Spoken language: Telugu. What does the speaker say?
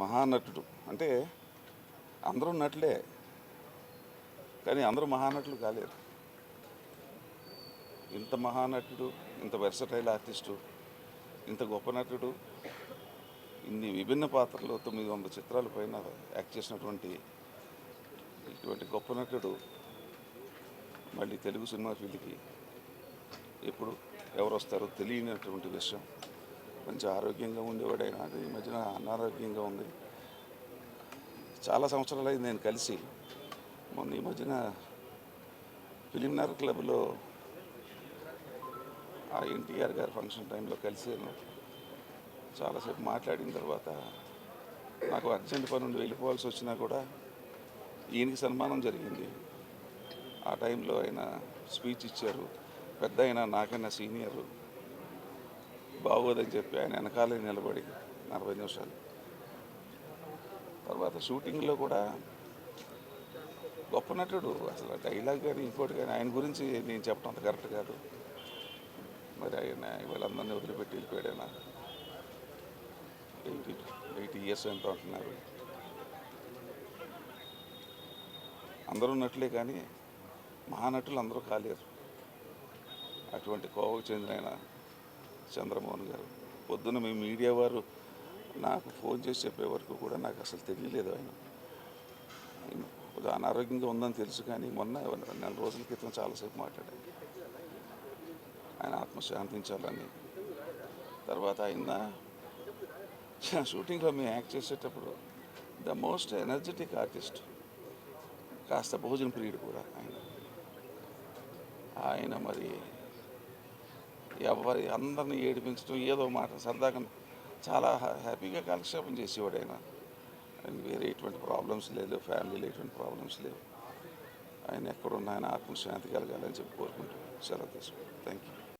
మహానటుడు అంటే అందరూ నటులే. కానీ అందరూ మహానటులు కాలేరు ఇంత మహానటుడు ఇంత వెర్సటైల్ ఆర్టిస్టు ఇంత గొప్ప నటుడు ఇన్ని విభిన్న పాత్రలు తొమ్మిది వందల చిత్రాల పైన యాక్ట్ చేసినటువంటి ఇటువంటి గొప్ప నటుడు మళ్ళీ తెలుగు సినిమా ఫీల్డ్కి ఎప్పుడు ఎవరు వస్తారో తెలియనటువంటి విషయం. మంచి ఆరోగ్యంగా ఉండేవాడైనా అది ఈ మధ్యన అనారోగ్యంగా ఉంది. చాలా సంవత్సరాలు అయింది నేను కలిసి. మొన్న ఈ మధ్యన ఫిలింనగర్ క్లబ్లో ఆ ఎన్టీఆర్ గారి ఫంక్షన్ టైంలో కలిసాను చాలాసేపు మాట్లాడిన తర్వాత నాకు అర్జెంట్ పని నుండి వెళ్ళిపోవాల్సి వచ్చినా కూడా ఈయనకి సన్మానం జరిగింది. ఆ టైంలో ఆయన స్పీచ్ ఇచ్చారు. పెద్ద అయినా నాకైనా సీనియరు. బాగోదని చెప్పి ఆయన వెనకాలే నిలబడి నలభై నిమిషాలు. తర్వాత షూటింగ్లో కూడా గొప్ప నటుడు. అసలు డైలాగ్ కానీ ఇంకోటి కానీ ఆయన గురించి నేను చెప్పడం అంత కరెక్ట్ కాదు. మరి ఆయన వీళ్ళందరినీ వదిలిపెట్టి వెళ్ళిపోయాడు ఎయిటీ ఎయిటీ ఇయర్స్ ఎంత అంటున్నారు. అందరూ నటులే కానీ మహానటులు అందరూ కాలేరు. అటువంటి కోవకు చెందిన ఆయన చంద్రమోహన్ గారు. పొద్దున్న మీ మీడియా వారు నాకు ఫోన్ చేసి చెప్పే వరకు కూడా నాకు అసలు తెలియలేదు ఆయన. ఆయన కొద్దిగా అనారోగ్యంగా ఉందని తెలుసు కానీ మొన్న నెల రోజుల క్రితం చాలాసేపు మాట్లాడాను ఆయన ఆత్మశాంతించాలని. తర్వాత ఆయన షూటింగ్లో మేము యాక్ట్ చేసేటప్పుడు ద మోస్ట్ ఎనర్జెటిక్ ఆర్టిస్ట్ కాస్త భోజన ప్రియుడు కూడా ఆయన. ఆయన మరి ఎవరి అందరిని ఏడిపించడం ఏదో మాట సరదాగా చాలా హ్యా- హ్యాపీగా కాలక్షేపం చేసేవాడు ఆయన. ఆయన వేరే ఎటువంటి ప్రాబ్లమ్స్ లేదు ఫ్యామిలీలో ఎటువంటి ప్రాబ్లమ్స్ లేవు. ఆయన ఎక్కడున్న ఆయన ఆత్మశాంతి కలగాలని చెప్పి కోరుకుంటున్నాను సెలవు తీసుకుంటాను థ్యాంక్ యూ